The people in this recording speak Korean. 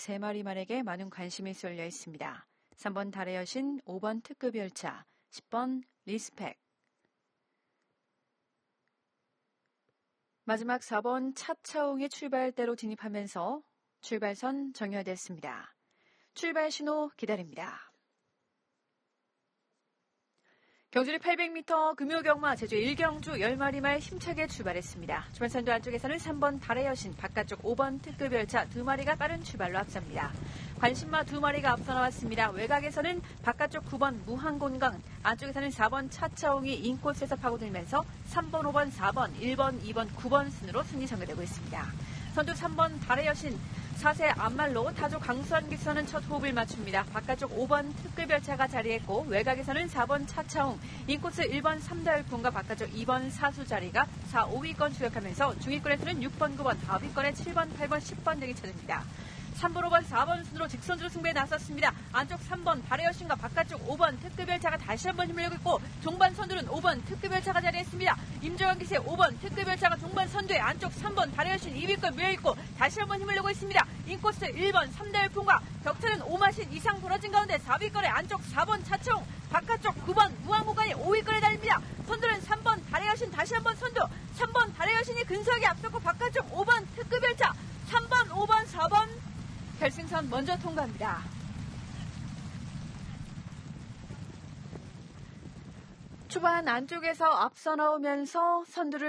3마리만에게 많은 관심이 쏠려 있습니다. 3번 달의 여신, 5번 특급 열차, 10번 리스펙. 마지막 4번 차차옹이 출발대로 진입하면서 출발선 정렬됐습니다. 출발 신호 기다립니다. 경주리 800m 금요 경마 제주 1경주 10마리 말 힘차게 출발했습니다. 주변선도 안쪽에서는 3번 달의 여신, 바깥쪽 5번 특급 열차 2마리가 빠른 출발로 앞섭니다. 관심마 2마리가 앞서 나왔습니다. 외곽에서는 바깥쪽 9번 무항곤강, 안쪽에서는 4번 차차옹이 인코스에서 파고들면서 3번, 5번, 4번, 1번, 2번, 9번 순으로 승리 전개되고 있습니다. 선두 3번 달의 여신, 4세 앞말로 타조 강수한 기선은 첫 호흡을 맞춥니다. 바깥쪽 5번 특급 열차가 자리했고 외곽에서는 4번 차차웅, 인코스 1번 3달풍과 바깥쪽 2번 사수 자리가 4, 5위권 추격하면서 중위권에서는 6번, 9번, 하위권에 7번, 8번, 10번 등이 찾습니다. 3번, 5번, 4번 순으로 직선주로 승부에 나섰습니다. 안쪽 3번 발의 여신과 바깥쪽 5번 특급열차가 다시 한번 힘을 내고 있고 종반 선두는 5번 특급열차가 자리했습니다. 임조영 기세 5번 특급열차가 종반 선두에 안쪽 3번 발의 여신 2위권 밀어있고 다시 한번 힘을 내고 있습니다. 인코스 1번 3대 열풍과 격차는 5마신 이상 벌어진 가운데 4위권에 안쪽 4번 차총 바깥쪽 9번 무항구간이 5위권에 달립니다. 선두는 3번 발의 여신 다시 한번 선두 3번 발의 여신이 근소하게 앞섰고 바깥쪽 5번 특급열차 3번 5번 4번 결승선 먼저 통과합니다. 초반 안쪽에서 앞서 나오면서 선두를